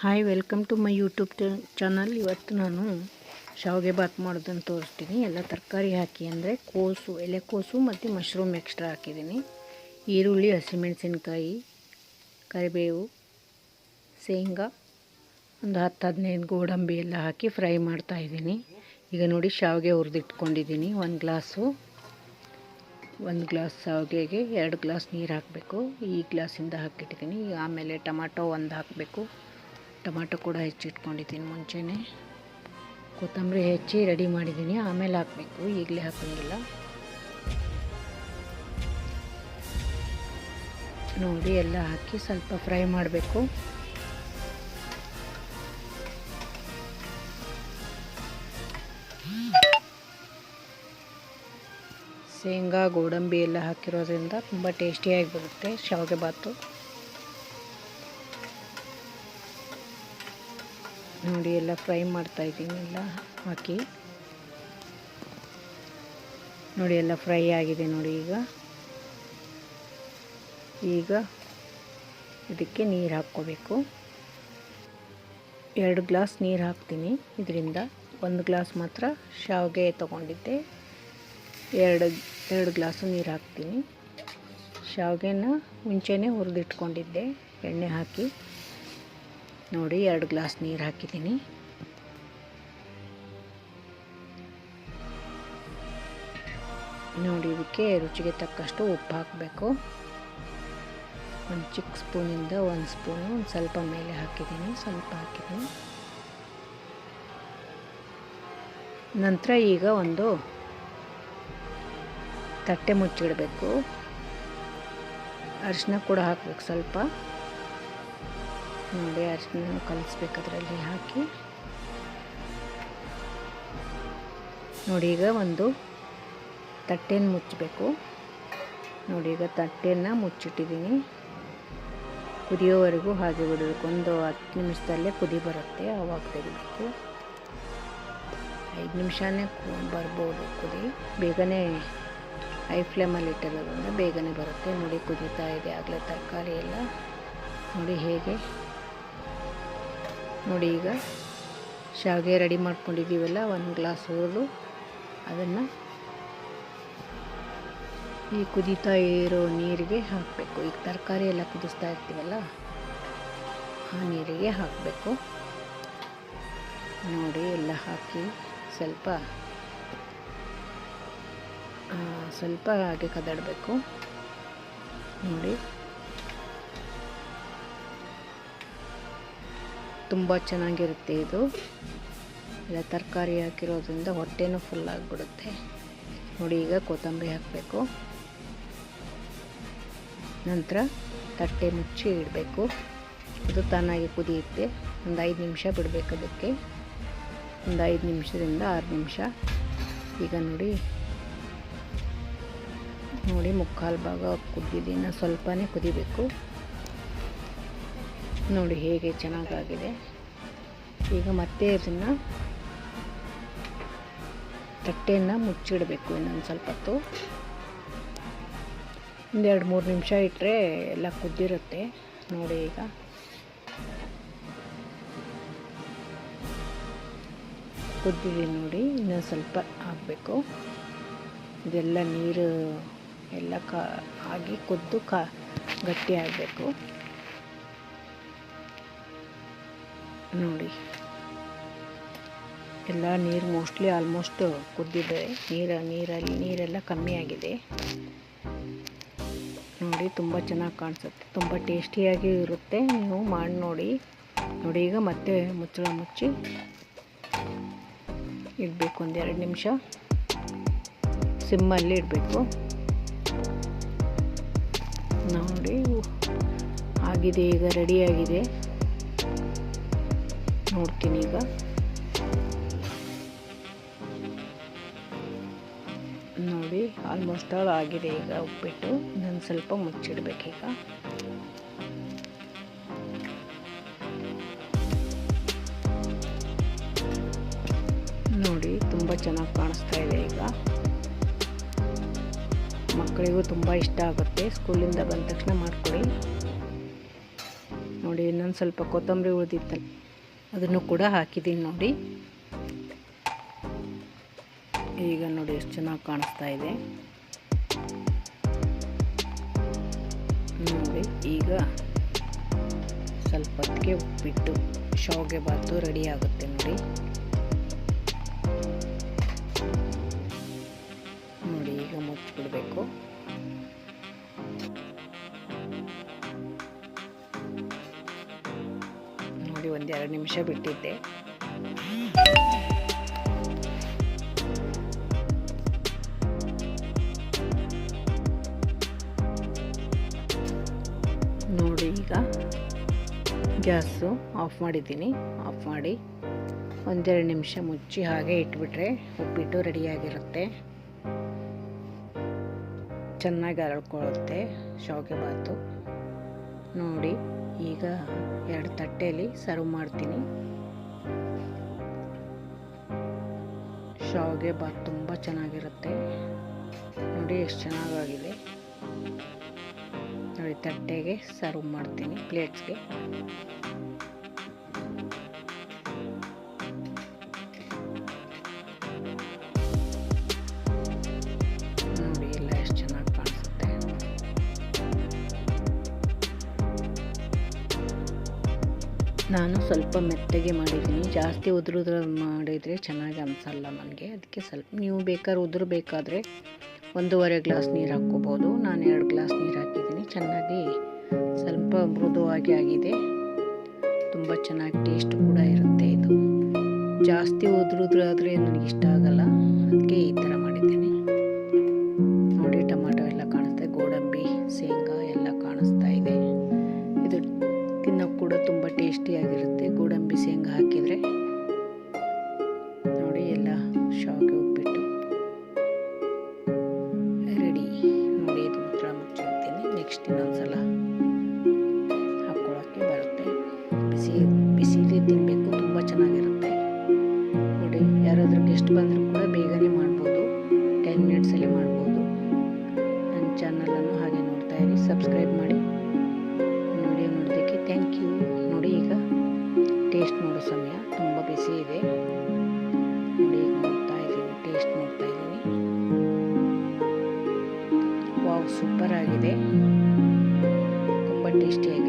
Hi welcome to my YouTube channel ಇವತ್ತು ನಾನು ಶಾವಿಗೆ ಬಾತ್ ಮಾಡೋದನ್ನು ತೋರಿಸ್ತೀನಿ. ಎಲ್ಲ ತರಕಾರಿ ಹಾಕಿ ಅಂದರೆ ಕೋಸು ಎಲೆಕೋಸು ಮತ್ತು ಮಶ್ರೂಮ್ ಎಕ್ಸ್ಟ್ರಾ ಹಾಕಿದ್ದೀನಿ. ಈರುಳ್ಳಿ, ಹಸಿಮೆಣಸಿನ್ಕಾಯಿ, ಕರಿಬೇವು, ಶೇಂಗಾ, ಒಂದು ಹತ್ತು, ಹದಿನೈದು ಗೋಡಂಬಿ ಎಲ್ಲ ಹಾಕಿ ಫ್ರೈ ಮಾಡ್ತಾಯಿದ್ದೀನಿ ಈಗ ನೋಡಿ ಶಾವಿಗೆ ಹುರಿದಿಟ್ಕೊಂಡಿದ್ದೀನಿ. ಒಂದು ಗ್ಲಾಸು, ಒಂದು ಗ್ಲಾಸ್ ಶಾವಿಗೆಗೆ ಎರಡು ಗ್ಲಾಸ್ ನೀರು ಹಾಕಬೇಕು. ಈ ಗ್ಲಾಸಿಂದ ಹಾಕಿಟ್ಟಿದ್ದೀನಿ ಆಮೇಲೆ ಟೊಮಾಟೊ ಒಂದು ಹಾಕಬೇಕು. ಟೊಮಾಟೊ ಕೂಡ ಹೆಚ್ಚಿಟ್ಕೊಂಡಿದ್ದೀನಿ ಮುಂಚೆನೆ. ಕೊತ್ತಂಬರಿ ಹೆಚ್ಚಿ ರೆಡಿ ಮಾಡಿದ್ದೀನಿ. ಆಮೇಲೆ ಹಾಕಬೇಕು. ಈಗಲೇ ಹಾಕೋಂಗಿಲ್ಲ. ನೋಡಿ, ಎಲ್ಲ ಹಾಕಿ ಸ್ವಲ್ಪ ಫ್ರೈ ಮಾಡಬೇಕು. ಶೇಂಗಾ, ಗೋಡಂಬಿ ಎಲ್ಲ ಹಾಕಿರೋದ್ರಿಂದ ತುಂಬ ಟೇಸ್ಟಿಯಾಗಿ ಬರುತ್ತೆ. ಶಾವಿಗೆ ಬಾತು ನೋಡಿ ಎಲ್ಲ ಫ್ರೈ ಮಾಡ್ತಾ ಇದ್ದೀನಿ, ಎಲ್ಲ ಹಾಕಿ. ನೋಡಿ ಎಲ್ಲ ಫ್ರೈ ಆಗಿದೆ ನೋಡಿ ಈಗ. ಈಗ ಇದಕ್ಕೆ ನೀರು ಹಾಕ್ಕೋಬೇಕು. ಎರಡು ಗ್ಲಾಸ್ ನೀರು ಹಾಕ್ತೀನಿ, ಇದರಿಂದ ಒಂದು ಗ್ಲಾಸ್ ಮಾತ್ರ ಶಾವಿಗೆ ತೊಗೊಂಡಿದ್ದೆ. ಎರಡು ಎರಡು ಗ್ಲಾಸು ನೀರು ಹಾಕ್ತೀನಿ. ಶಾವಿಗೆನ ಮುಂಚೆನೇ ಹುರಿದಿಟ್ಕೊಂಡಿದ್ದೆ, ಎಣ್ಣೆ ಹಾಕಿ. ನೋಡಿ ಎರಡು ಗ್ಲಾಸ್ ನೀರು ಹಾಕಿದ್ದೀನಿ. ನೋಡಿ, ಇದಕ್ಕೆ ರುಚಿಗೆ ತಕ್ಕಷ್ಟು ಉಪ್ಪು ಹಾಕಬೇಕು. ಒಂದು ಚಿಕ್ಕ ಸ್ಪೂನಿಂದ ಒಂದು ಸ್ಪೂನು, ಒಂದು ಸ್ವಲ್ಪ ಮೇಲೆ ಹಾಕಿದ್ದೀನಿ, ಸ್ವಲ್ಪ ಹಾಕಿದ್ದೀನಿ. ನಂತರ ಈಗ ಒಂದು ತಟ್ಟೆ ಮುಚ್ಚಿಡಬೇಕು. ಅರಿಶಿನ ಕೂಡ ಹಾಕ್ಬೇಕು ಸ್ವಲ್ಪ. ನೋಡಿ ಅರಿಶಿನ ಕಲಿಸ್ಬೇಕು ಅದರಲ್ಲಿ ಹಾಕಿ. ನೋಡಿ ಈಗ ಒಂದು ತಟ್ಟೆನ ಮುಚ್ಚಬೇಕು ನೋಡಿ ಈಗ ತಟ್ಟೆಯನ್ನು ಮುಚ್ಚಿಟ್ಟಿದ್ದೀನಿ. ಕುದಿಯೋವರೆಗೂ ಹಾಗೆ ಬಿಡಬೇಕು. ಒಂದು ಹತ್ತು ನಿಮಿಷದಲ್ಲೇ ಕುದಿ ಬರುತ್ತೆ, ಅವಾಗ ತೆಗಿಬೇಕು. ಐದು ನಿಮಿಷನೇ ಬರ್ಬೋದು ಕುದಿ. ಬೇಗನೆ ಹೈ ಫ್ಲೇಮಲ್ಲಿ ಇಟ್ಟಿರೋದ್ರಿಂದ ಬೇಗನೆ ಬರುತ್ತೆ. ನೋಡಿ ಕುದೀತಾ ಇದೆ ಆಗಲೇ ತರಕಾರಿ ಎಲ್ಲ. ನೋಡಿ ಹೇಗೆ ನೋಡಿ ಈಗ ಶಾವಿಗೆ ರೆಡಿ ಮಾಡ್ಕೊಂಡಿದ್ದೀವಲ್ಲ, ಒಂದು ಗ್ಲಾಸ್ ಹುರಿದು ಅದನ್ನು ಈ ಕುದೀತಾ ಇರೋ ನೀರಿಗೆ ಹಾಕಬೇಕು. ಈಗ ತರಕಾರಿ ಎಲ್ಲ ಕುದಿಸ್ತಾ ಇರ್ತೀವಲ್ಲ, ಆ ನೀರಿಗೆ ಹಾಕಬೇಕು. ನೋಡಿ, ಎಲ್ಲ ಹಾಕಿ ಸ್ವಲ್ಪ ಸ್ವಲ್ಪ ಹಾಗೆ ಕದಡಬೇಕು. ನೋಡಿ. ತುಂಬ ಚೆನ್ನಾಗಿರುತ್ತೆ ಇದು. ಎಲ್ಲ ತರಕಾರಿ ಹಾಕಿರೋದ್ರಿಂದ ಹೊಟ್ಟೆನೂ ಫುಲ್ ಆಗಿಬಿಡುತ್ತೆ. ನೋಡಿ ಈಗ ಕೊತ್ತಂಬರಿ ಹಾಕಬೇಕು. ನಂತರ ತಟ್ಟೆ ಮುಚ್ಚಿ ಇಡಬೇಕು. ಇದು ತಾನಾಗಿ ಕುದಿಯುತ್ತೆ. ಒಂದು ಐದು ನಿಮಿಷ ಬಿಡಬೇಕು ಅದಕ್ಕೆ. ಒಂದು ಐದು ನಿಮಿಷದಿಂದ ಆರು ನಿಮಿಷ. ಈಗ ನೋಡಿ. ನೋಡಿ ಮುಕ್ಕಾಲು ಭಾಗ ಕುದ್ದಿದ್ದೀನಿ. ಸ್ವಲ್ಪನೇ ಕುದಿಬೇಕು. ನೋಡಿ ಹೇಗೆ ಚೆನ್ನಾಗಾಗಿದೆ. ಈಗ ಮತ್ತೆ ಇದನ್ನು ತಟ್ಟೆಯನ್ನು ಮುಚ್ಚಿಡಬೇಕು ಇನ್ನೊಂದು ಸ್ವಲ್ಪ ಹೊತ್ತು. ಒಂದೆರಡು ಮೂರು ನಿಮಿಷ ಇಟ್ಟರೆ ಎಲ್ಲ ಕುದ್ದಿರುತ್ತೆ. ನೋಡಿ ಈಗ. ಕುದ್ದಿದೆ ನೋಡಿ, ಇನ್ನೊಂದು ಸ್ವಲ್ಪ ಹಾಕಬೇಕು. ಇದೆಲ್ಲ ನೀರು ಎಲ್ಲ ಕಾ, ಆಗಿ ಕುದ್ದು ಕಾ, ಗಟ್ಟಿ ಆಗಬೇಕು. ನೋಡಿ. ಎಲ್ಲ ನೀರು ಮೋಸ್ಟ್ಲಿ ಆಲ್ಮೋಸ್ಟ್ ಕುದ್ದಿದೆ. ನೀರು, ನೀರಲ್ಲಿ, ನೀರೆಲ್ಲ ಕಮ್ಮಿ ಆಗಿದೆ. ನೋಡಿ ತುಂಬ ಚೆನ್ನಾಗಿ ಕಾಣಿಸುತ್ತೆ. ತುಂಬ ಟೇಸ್ಟಿಯಾಗಿ ಇರುತ್ತೆ. ನೀವು ಮಾಡಿ ನೋಡಿ. ನೋಡಿ ಈಗ ಮತ್ತೆ ಮುಚ್ಚಳ ಮುಚ್ಚಿ ಇಡಬೇಕು ಒಂದೆರಡು ನಿಮಿಷ. ಸಿಮ್ಮಲ್ಲಿ ಇಡಬೇಕು. ನೋಡಿ ಆಗಿದೆ ಈಗ ರೆಡಿಯಾಗಿದೆ ನೋಡ್ತೀನಿ ಈಗ. ನೋಡಿ ಆಲ್ಮೋಸ್ಟ್ ಆಲ್ ಆಗಿದೆ ಈಗ ಉಪ್ಪಿಟ್ಟು. ನಾನು ಸ್ವಲ್ಪ ಮುಚ್ಚಿಡ್ಬೇಕೀಗ ನೋಡಿ, ತುಂಬ ಚೆನ್ನಾಗಿ ಕಾಣಿಸ್ತಾ ಇದೆ ಈಗ. ಮಕ್ಕಳಿಗೂ ತುಂಬ ಇಷ್ಟ ಆಗುತ್ತೆ. ಸ್ಕೂಲಿಂದ ಬಂದ ತಕ್ಷಣ ಮಾಡ್ಕೊಳ್ಳಿ ನೋಡಿ, ಇನ್ನೊಂದು ಸ್ವಲ್ಪ ಕೊತ್ತಂಬರಿ ಉಳಿದಿತ್ತಲ್ಲ ಅದನ್ನು ಕೂಡ ಹಾಕಿದ್ದೀನಿ ನೋಡಿ. ಈಗ ನೋಡಿ ಎಷ್ಟು ಚೆನ್ನಾಗಿ ಕಾಣಿಸ್ತಾ ಇದೆ. ನೋಡಿ, ಈಗ ಸ್ವಲ್ಪ ಉಪ್ಪಿಟ್ಟು, ಶಾವಿಗೆ ಬಾತು ರೆಡಿ ಆಗುತ್ತೆ ನೋಡಿ. ಒಂದೆರಡು ನಿಮಿಷ ಬಿಟ್ಟಿದ್ದೆ. ನೋಡಿ ಈಗ ಗ್ಯಾಸು ಆಫ್ ಮಾಡಿದ್ದೀನಿ. ಆಫ್ ಮಾಡಿ ಒಂದೆರಡು ನಿಮಿಷ ಮುಚ್ಚಿ ಹಾಗೆ ಇಟ್ಬಿಟ್ರೆ ಉಪ್ಪಿಟ್ಟು ರೆಡಿಯಾಗಿರುತ್ತೆ. ಚೆನ್ನಾಗಿ ಅರಳ್ಕೊಳ್ಳುತ್ತೆ. ಶಾವಿಗೆ ಬಾತು. ನೋಡಿ. ಈಗ ಎರಡು ತಟ್ಟೆಯಲ್ಲಿ ಸರ್ವ್ ಮಾಡ್ತೀನಿ. ಶಾವಿಗೆ ಬಾತ್ ತುಂಬ ಚೆನ್ನಾಗಿರುತ್ತೆ. ನೋಡಿ ಎಷ್ಟು ಚೆನ್ನಾಗಾಗಿದೆ. ನೋಡಿ ತಟ್ಟೆಗೆ ಸರ್ವ್ ಮಾಡ್ತೀನಿ ಪ್ಲೇಟ್ಸ್ಗೆ ನಾನು ಸ್ವಲ್ಪ ಮೆತ್ತಗೆ ಮಾಡಿದ್ದೀನಿ. ಜಾಸ್ತಿ ಉದುರು ಮಾಡಿದರೆ ಚೆನ್ನಾಗಿ ಅನಿಸಲ್ಲ ನನಗೆ. ಅದಕ್ಕೆ ಸ್ವಲ್ಪ ನೀವು ಬೇಕಾದ್ರೆ ಉದುರು ಬೇಕಾದರೆ ಒಂದೂವರೆ ಗ್ಲಾಸ್ ನೀರು ಹಾಕ್ಕೋಬೋದು. ನಾನು ಎರಡು ಗ್ಲಾಸ್ ನೀರು ಹಾಕಿದ್ದೀನಿ. ಚೆನ್ನಾಗಿ ಸ್ವಲ್ಪ ಮೃದುವಾಗಿ ಆಗಿದೆ. ತುಂಬ ಚೆನ್ನಾಗಿ ಟೇಸ್ಟ್ ಕೂಡ ಇರುತ್ತೆ ಇದು. ಜಾಸ್ತಿ ಉದುರು ಉದುರು ಆದರೆ ನನಗೆ ಇಷ್ಟ ಆಗಲ್ಲ. ಅದಕ್ಕೆ ಟೇಸ್ಟ್ ನೋಡೋ ಸಮಯ, ತುಂಬ ಬಿಸಿ ಇದೆ. ನೋಡಿ ನೋಡ್ತಾ ಇದ್ದೀನಿ, ಟೇಸ್ಟ್ ನೋಡ್ತಾ ಇದ್ದೀನಿ. ವಾವ್, ಸೂಪರ್ ಆಗಿದೆ. ತುಂಬ ಟೇಸ್ಟಿಯಾಗಿದೆ